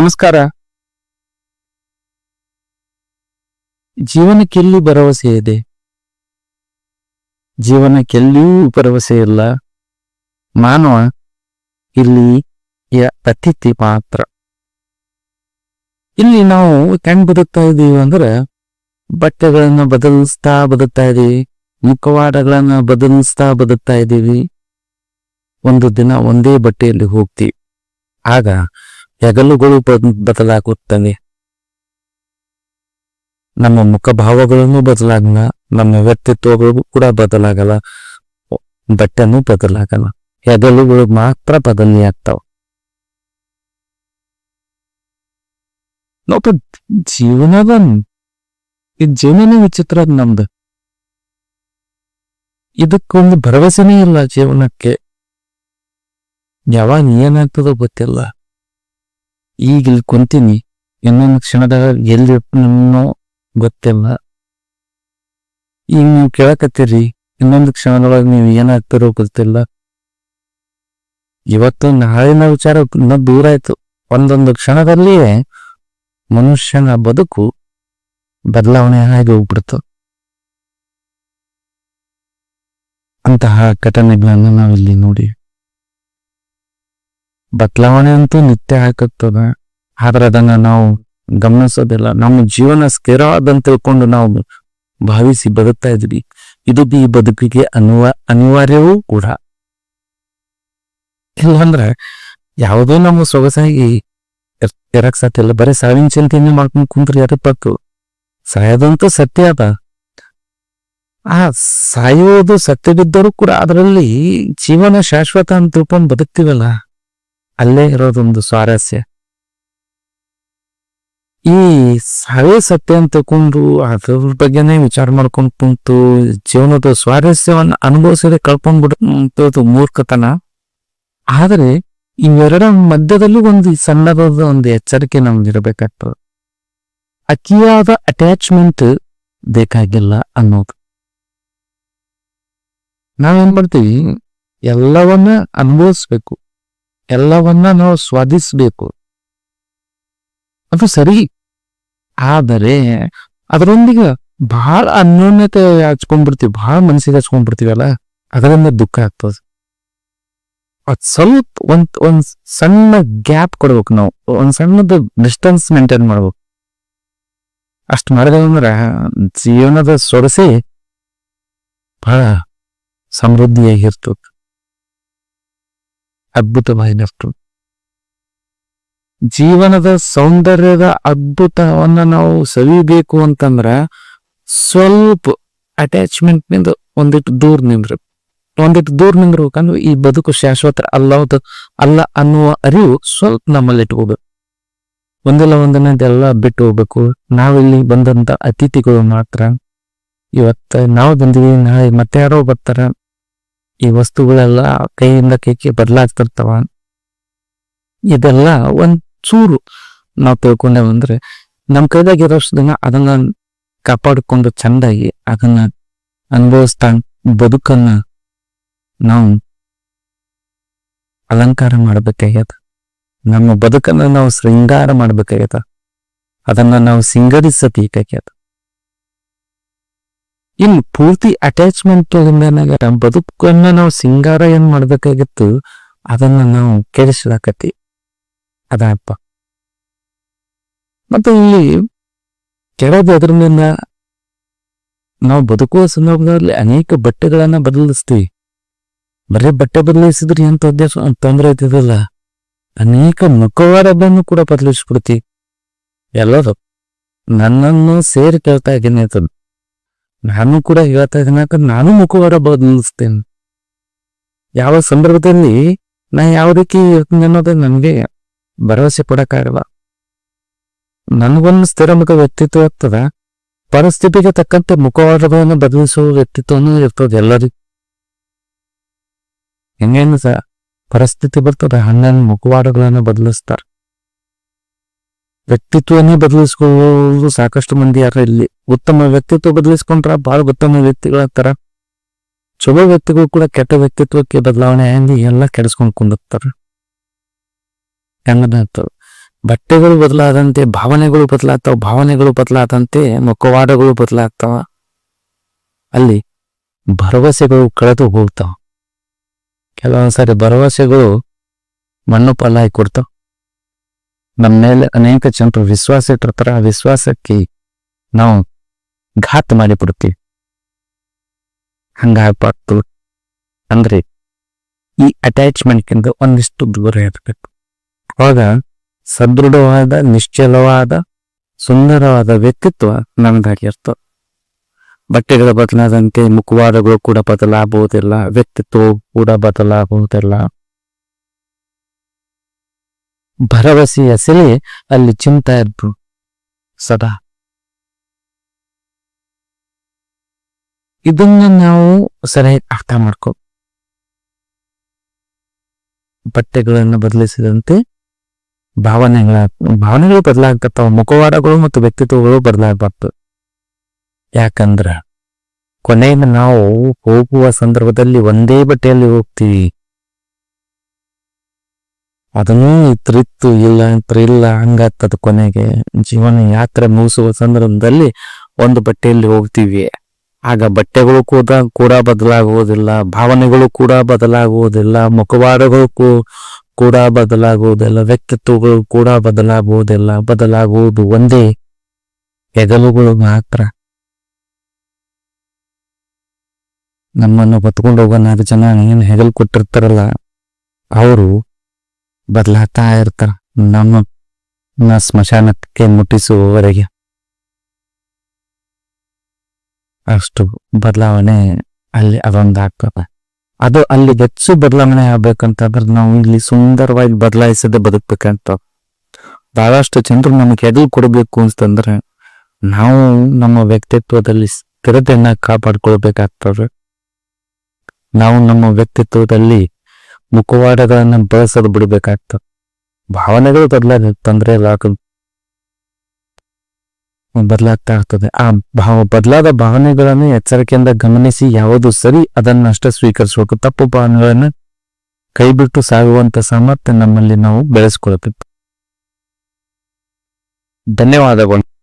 ನಮಸ್ಕಾರ. ಜೀವನಕ್ಕೆಲ್ಲಿ ಭರವಸೆ ಇದೆ? ಜೀವನಕ್ಕೆಲ್ಲಿಯೂ ಭರವಸೆ ಇಲ್ಲ. ಮಾನವ ಇಲ್ಲಿ ಅತಿಥಿ ಮಾತ್ರ. ಇಲ್ಲಿ ನಾವು ಹೆಂಗ್ ಬದುಕ್ತಾ ಇದ್ದೀವಿ ಅಂದ್ರೆ, ಬಟ್ಟೆಗಳನ್ನ ಬದಲಿಸ್ತಾ ಬದುಕ್ತಾ ಇದ್ದೀವಿ, ಮುಖವಾಡಗಳನ್ನ ಬದಲಿಸ್ತಾ ಬದುಕ್ತಾ ಇದ್ದೀವಿ. ಒಂದು ದಿನ ಒಂದೇ ಬಟ್ಟೆಯಲ್ಲಿ ಹೋಗ್ತೀವಿ. ಆಗ ಹೆಗಲುಗಳು ಬದ್- ಬದಲಾಗುತ್ತವೆ. ನಮ್ಮ ಮುಖಭಾವಗಳನ್ನು ಬದಲಾಗಲ್ಲ ನಮ್ಮ ವ್ಯಕ್ತಿತ್ವಗಳು ಕೂಡ ಬದಲಾಗಲ್ಲ. ಬಟ್ಟೆನೂ ಬದಲಾಗಲ್ಲ. ಹೆಗಲುಗಳು ಮಾತ್ರ ಬದಲಿ ಆಗ್ತಾವ. ನೋಡ್ರಿ, ಜೀವನದ ಈ ಜೀವನ ವಿಚಿತ್ರ ನಮ್ದು. ಇದಕ್ಕೊಂದು ಭರವಸೆನೇ ಇಲ್ಲ ಜೀವನಕ್ಕೆ. ಯಾವಾಗ ಏನಾಗ್ತದೋ ಗೊತ್ತಿಲ್ಲ. ಈಗ ಇಲ್ಲಿ ಕುಂತೀನಿ. ಇನ್ನೊಂದು ಕ್ಷಣದಾಗ ಎಲ್ಲಿ ನನ್ನೋ ಗೊತ್ತಿಲ್ಲ. ಈಗ ನೀವು ಕೇಳಕತ್ತೀರಿ, ಇನ್ನೊಂದು ಕ್ಷಣದೊಳಗೆ ನೀವು ಏನಾಗ್ತಿರೋ ಗೊತ್ತಿಲ್ಲ. ಇವತ್ತು ನಾಳಿನ ವಿಚಾರ ಇನ್ನೂ ದೂರ ಆಯ್ತು. ಒಂದೊಂದು ಕ್ಷಣದಲ್ಲಿಯೇ ಮನುಷ್ಯನ ಬದುಕು ಬದಲಾವಣೆ ಆಗಿ ಹೋಗ್ಬಿಡ್ತು. ಅಂತಹ ಘಟನೆಗಳನ್ನು ನಾವಿಲ್ಲಿ ನೋಡಿ. ಬದಲಾವಣೆ ಅಂತೂ ನಿತ್ಯ ಹಾಕುತ್ತದೆ. ಆದ್ರೆ ಅದನ್ನ ನಾವು ಗಮನಿಸೋದಿಲ್ಲ. ನಮ್ಮ ಜೀವನ ಸ್ಥಿರ ಅದಂತ ತಿಳ್ಕೊಂಡು ನಾವು ಭಾವಿಸಿ ಬದುಕ್ತಾ ಇದ್ವಿ ಇದು ಈ ಬದುಕಿಗೆ ಅನಿವ, ಅನಿವಾರ್ಯವೂ ಕೂಡ. ಇಲ್ಲಾಂದ್ರೆ ಯಾವುದೋ ನಮ್ಮ ಸೊಗಸಾಗಿ ಇರ್- ಇರಕ್ ಸಾಧ್ಯ ಇಲ್ಲ. ಬರೀ ಸಾವಿನ ಚಿಂತೆಯನ್ನು ಮಾಡ್ಕೊಂಡು ಕುಂತ್ರೆ ಯಾರಪ್ಪತ್ತು ಸಾಯೋದಂತೂ ಸತ್ಯ ಅದ. ಆ ಸಾಯೋದು ಸತ್ಯ ಬಿದ್ದರೂ ಕೂಡ ಅದರಲ್ಲಿ ಜೀವನ ಶಾಶ್ವತ ಅಂತ ತಿಳ್ಕೊಂಡು ಬದುಕ್ತಿವಲ್ಲ? ಅಲ್ಲೇ ಇರೋದೊಂದು ಸ್ವಾರಸ್ಯ. ಈ ಸಾವೇ ಸತ್ಯ ಅಂತ ತಿಳ್ಕೊಂಡು ಅದ್ರ ಬಗ್ಗೆನೇ ವಿಚಾರ ಮಾಡ್ಕೊಂಡು ಕುಂತು ಜೀವನದ ಸ್ವಾರಸ್ಯವನ್ನ ಅನುಭವಿಸದೆ ಕಳ್ಕೊಂಡ್ಬಿಡೋದು ಮೂರ್ಖತನ. ಆದರೆ ಇವೆರಡ ಮಧ್ಯದಲ್ಲೂ ಒಂದು ಸಣ್ಣದಾದ ಒಂದು ಎಚ್ಚರಿಕೆ ನಮ್ಗೆ ಇರಬೇಕಾಗ್ತದೆ. ಅತಿಯಾದ ಅಟ್ಯಾಚ್ಮೆಂಟ್ ಬೇಕಾಗಿಲ್ಲ ಅನ್ನೋದು. ನಾವೇನ್ ಮಾಡ್ತೀವಿ? ಎಲ್ಲವನ್ನ ಅನುಭವಿಸ್ಬೇಕು. ಎಲ್ಲವನ್ನ ನಾವು ಸ್ವಾದಿಸಬೇಕು. ಅದು ಸರಿ. ಆದರೆ ಅದರೊಂದಿಗೆ ಬಹಳ ಅನ್ಯೋನ್ಯತೆ ಹಚ್ಕೊಂಡ್ಬಿಡ್ತೀವಿ ಬಹಳ ಮನಸ್ಸಿಗೆ ಹಚ್ಕೊಂಡ್ಬಿಡ್ತೀವಲ್ಲ, ಅದರಿಂದ ದುಃಖ ಆಗ್ತದೆ. ಅದ್ ಸ್ವಲ್ಪ ಒಂದ್ ಒಂದ್ ಸಣ್ಣ ಗ್ಯಾಪ್ ಕೊಡ್ಬೇಕು ನಾವು, ಒಂದ್ ಸಣ್ಣದ ಡಿಸ್ಟೆನ್ಸ್ ಮೇಂಟೈನ್ ಮಾಡ್ಬೇಕು. ಅಷ್ಟು ಮಾಡಿದ್ರೆ ಜೀವನದ ಸೊಗಸೆ ಬಹಳ ಸಮೃದ್ಧಿಯಾಗಿರ್ತದೆ ಅದ್ಭುತವಾಗಿರ್ತದೆ ಜೀವನದ ಸೌಂದರ್ಯದ ಅದ್ಭುತವನ್ನ ನಾವು ಸವಿಬೇಕು ಅಂತಂದ್ರ ಸ್ವಲ್ಪ ಅಟ್ಯಾಚ್ಮೆಂಟ್ನಿಂದ ಒಂದಿಟ್ಟು ದೂರ ನಿಂದ್ರ. ಒಂದಿಟ್ಟು ದೂರ ನಿಂದ್ರಬೇಕಂದ್ರೆ ಈ ಬದುಕು ಶಾಶ್ವತ ಅಲ್ಲದ ಅಲ್ಲ ಅನ್ನುವ ಅರಿವು ಸ್ವಲ್ಪ ನಮ್ಮಲ್ಲಿ ಇಟ್ಕೋಬೇಕು. ಒಂದಿಲ್ಲ ಒಂದನ್ನ ಬಿಟ್ಟು ಹೋಗ್ಬೇಕು. ನಾವಿಲ್ಲಿ ಬಂದಂತ ಅತಿಥಿಗಳು ಮಾತ್ರ. ಇವತ್ತ ನಾವು ಬಂದಿವಿ, ನಾಳೆ ಮತ್ತೆ ಯಾರೋ ಬರ್ತಾರ. ಈ ವಸ್ತುಗಳೆಲ್ಲ ಕೈಯಿಂದ ಕೈಗೆ ಬದಲಾಗ್ತಿರ್ತಾವ ಇದೆಲ್ಲ ಒಂದ್ ಚೂರು ನಾವು ತಿಳ್ಕೊಂಡೇವ್ ಅಂದ್ರೆ ನಮ್ ಕೈದಾಗ ಇರೋಷ್ಟು ದಿನ ಅದನ್ನ ಕಾಪಾಡಿಕೊಂಡು ಚಂದಾಗಿ ಅದನ್ನ ಅನುಭವಿಸ್ತಾ ಬದುಕನ್ನ ನಾವು ಅಲಂಕಾರ ಮಾಡ್ಬೇಕಾಗ್ಯದ. ನಮ್ಮ ಬದುಕನ್ನ ನಾವು ಶೃಂಗಾರ ಮಾಡ್ಬೇಕಾಗ್ಯದ. ಅದನ್ನ ನಾವು ಸಿಂಗರಿಸಬೇಕಾಗ್ಯದ. ಇನ್ನು ಪೂರ್ತಿ ಅಟ್ಯಾಚ್ಮೆಂಟ್ ಬದುಕನ್ನ ನಾವು ಸಿಂಗಾರ ಏನ್ ಮಾಡ್ಬೇಕಾಗಿತ್ತು, ಅದನ್ನ ನಾವು ಕೆಡಿಸ್ಲಾಕತಿ ಅದಪ್ಪ ಮತ್ತೆ ಇಲ್ಲಿ ಕೆಳದು ಅದರಿಂದ ನಾವು ಬದುಕುವ ಸಂದರ್ಭದಲ್ಲಿ ಅನೇಕ ಬಟ್ಟೆಗಳನ್ನ ಬದಲಿಸ್ತೀವಿ. ಬರೀ ಬಟ್ಟೆ ಬದಲಿಸಿದ್ರೆ ಏನ್ ತೊಂದ್ರೆ ತೊಂದರೆ ಐತಿದಲ್ಲ ಅನೇಕ ಮುಖವಾಡಗಳನ್ನು ಕೂಡ ಬದಲಿಸ್ಬಿಡ್ತಿ ಎಲ್ಲರೂ ನನ್ನನ್ನು ಸೇರಿ ಕೇಳ್ತಾ ಇದ್ದೀನಿ ನಾನು ಕೂಡ ಹೇಳ್ತಾ ಇದ್ದೀನಿ, ಯಾಕಂದ್ರೆ ನಾನು ಮುಖವಾಡಬಹುದು ಅನ್ನಿಸ್ತೇನೆ. ಯಾವ ಸಂದರ್ಭದಲ್ಲಿ ನಾ ಯಾವ ರೀತಿ ಇರ್ತೀನಿ ಅನ್ನೋದು ನನಗೆ ಭರವಸೆ ಕೊಡಕ್ಕಾಗಲ್ಲ ನನಗೊಂದು ಸ್ಥಿರಮುಖ ವ್ಯಕ್ತಿತ್ವ ಇರ್ತದ. ಪರಿಸ್ಥಿತಿಗೆ ತಕ್ಕಂತೆ ಮುಖವಾಡಗಳನ್ನು ಬದಲಿಸುವ ವ್ಯಕ್ತಿತ್ವನೂ ಇರ್ತದೆ ಎಲ್ಲರಿಗೂ. ಹೆಂಗೇನು ಸರ್? ಪರಿಸ್ಥಿತಿ ಬರ್ತದೆ, ಹಣ್ಣನ್ನು ಮುಖವಾಡಗಳನ್ನು ಬದಲಿಸ್ತಾರ. ವ್ಯಕ್ತಿತ್ವನೇ ಬದಲಿಸ್ಕೊಳ್ಳೋದು ಸಾಕಷ್ಟು ಮಂದಿ ಯಾರ ಇಲ್ಲಿ. ಉತ್ತಮ ವ್ಯಕ್ತಿತ್ವ ಬದಲಿಸ್ಕೊಂಡ್ರ ಬಹಳ ಉತ್ತಮ ವ್ಯಕ್ತಿಗಳಾಗ್ತಾರ ಚಲೋ ವ್ಯಕ್ತಿಗಳು ಕೂಡ ಕೆಟ್ಟ ವ್ಯಕ್ತಿತ್ವಕ್ಕೆ ಬದಲಾವಣೆ ಆಗಿ ಎಲ್ಲ ಕೆಡಿಸ್ಕೊಂಡು ಕುಂದಿರ್ತಾರ ಹೆಂಗದ ಬಟ್ಟೆಗಳು ಬದಲಾದಂತೆ, ಭಾವನೆಗಳು ಬದಲಾಗ್ತಾವ, ಭಾವನೆಗಳು ಬದಲಾದಂತೆ, ಮುಖವಾಡಗಳು ಬದಲಾಗ್ತಾವ. ಅಲ್ಲಿ ಭರವಸೆಗಳು ಕಳೆದು ಹೋಗ್ತಾವ. ಕೆಲವೊಂದ್ಸರಿ ಭರವಸೆಗಳು ಮಣ್ಣು ಪಾಲಾಗಿ ಕೊಡ್ತಾವ. ನಮ್ಮ ಮೇಲೆ ಅನೇಕ ಜನರು ವಿಶ್ವಾಸ ಇಟ್ಟಿರ್ತಾರೆ. ಆ ವಿಶ್ವಾಸಕ್ಕೆ ನಾವು ಘಾತ ಮಾಡಿಬಿಡ್ತೀವಿ ಹಂಗಾಗ್ಬಾರ್ದು. ಅಂದ್ರೆ ಈ ಅಟ್ಯಾಚ್ಮೆಂಟ್ಗಿಂತ ಒಂದಿಷ್ಟು ದೂರ ಇರಬೇಕು. ಅವಾಗ ಸದೃಢವಾದ, ನಿಶ್ಚಲವಾದ, ಸುಂದರವಾದ ವ್ಯಕ್ತಿತ್ವ ನಮ್ದಾಗಿರ್ತದೆ ಬಟ್ಟೆಗಳ ಬದಲಾದಂತೆ ಮುಖವಾದಗಳು ಕೂಡ ಬದಲಾಗುವುದಿಲ್ಲ ವ್ಯಕ್ತಿತ್ವ ಕೂಡ ಬದಲಾಗುವುದಿಲ್ಲ ಭರವಸೆಯ ಸೆಲೆ ಅಲ್ಲಿ ಚಿಂತ ಇದ್ರು ಸದಾ. ಇದನ್ನ ನಾವು ಸರಿಯಾಗಿ ಅರ್ಥ ಮಾಡ್ಕೋ ಬಟ್ಟೆಗಳನ್ನು ಬದಲಿಸಿದಂತೆ ಭಾವನೆಗಳ ಭಾವನೆಗಳು ಬದಲಾಗ್ತಾವ ಮುಖವಾಡಗಳು ಮತ್ತು ವ್ಯಕ್ತಿತ್ವಗಳು ಬದಲಾಗಬಾರ್ದು. ಯಾಕಂದ್ರ ಕೊನೆಯಿಂದ ನಾವು ಹೋಗುವ ಸಂದರ್ಭದಲ್ಲಿ ಒಂದೇ ಬಟ್ಟೆಯಲ್ಲಿ ಹೋಗ್ತೀವಿ. ಅದನ್ನೂ ಇತ್ರಿತ್ತು ಇಲ್ಲ ಅಂತ ಇಲ್ಲ ಹಂಗಾಗ್ತದ ಕೊನೆಗೆ. ಜೀವನ ಯಾತ್ರೆ ಮುಗಿಸುವ ಸಂದರ್ಭದಲ್ಲಿ ಒಂದು ಬಟ್ಟೆಯಲ್ಲಿ ಹೋಗ್ತೀವಿ. ಆಗ ಬಟ್ಟೆಗಳು ಕೂಡ ಕೂಡ ಬದಲಾಗುವುದಿಲ್ಲ, ಭಾವನೆಗಳು ಕೂಡ ಬದಲಾಗುವುದಿಲ್ಲ, ಮುಖವಾಡಗಳು ಕೂಡ ಬದಲಾಗುವುದಿಲ್ಲ, ವ್ಯಕ್ತಿತ್ವಗಳು ಕೂಡ ಬದಲಾಗುವುದಿಲ್ಲ, ಬದಲಾಗುವುದು ಒಂದೇ ಹೆಗಲುಗಳು ಮಾತ್ರ. ನಮ್ಮನ್ನು ಹೊತ್ಕೊಂಡು ಹೋಗೋ ನಾಲ್ಕು ಜನ ಏನು ಹೆಗಲು ಕೊಟ್ಟಿರ್ತಾರಲ್ಲ, ಅವರು ಬದಲಾಗ್ತಾ ಇರ್ತಾರ. ನಮ್ಮ ಸ್ಮಶಾನಕ್ಕೆ ಮುಟ್ಟಿಸುವವರೆಗೆ ಅಷ್ಟು ಬದಲಾವಣೆ ಅಲ್ಲಿ ಅದೊಂದು ಆಗ್ತದೆ. ಅದು ಅಲ್ಲಿ ಹೆಚ್ಚು ಬದಲಾವಣೆ ಆಗ್ಬೇಕಂತಂದ್ರೆ ನಾವು ಇಲ್ಲಿ ಸುಂದರವಾಗಿ ಬದಲಾಯಿಸದೆ ಬದುಕ್ಬೇಕಂತ. ಬಹಳಷ್ಟು ಜನರು ನಮಗೆ ಎದುರು ಕೊಡಬೇಕು ಅಂತಂದ್ರೆ ನಾವು ನಮ್ಮ ವ್ಯಕ್ತಿತ್ವದಲ್ಲಿ ಸ್ಥಿರತೆಯನ್ನ ಕಾಪಾಡ್ಕೊಳ್ಬೇಕಾಗ್ತದೆ. ನಾವು ನಮ್ಮ ವ್ಯಕ್ತಿತ್ವದಲ್ಲಿ ಮುಖವಾಡಗಳನ್ನ ಬಳಸೋದು ಬಿಡಬೇಕಾಗ್ತದೆ. ಭಾವನೆಗಳು ಬದಲಾಗ ತೊಂದರೆ ಬದಲಾಗ್ತಾ ಇರ್ತದೆ ಆ ಭಾವ ಬದಲಾದ ಭಾವನೆಗಳನ್ನು ಎಚ್ಚರಿಕೆಯಿಂದ ಗಮನಿಸಿ ಯಾವುದು ಸರಿ ಅದನ್ನಷ್ಟೇ ಸ್ವೀಕರಿಸಬೇಕು. ತಪ್ಪು ಭಾವನೆಗಳನ್ನು ಕೈಬಿಟ್ಟು ಸಾಗುವಂತ ಸಾಮರ್ಥ್ಯ ನಮ್ಮಲ್ಲಿ ನಾವು ಬೆಳೆಸ್ಕೊಳ್ಬೇಕು. ಧನ್ಯವಾದಗಳು.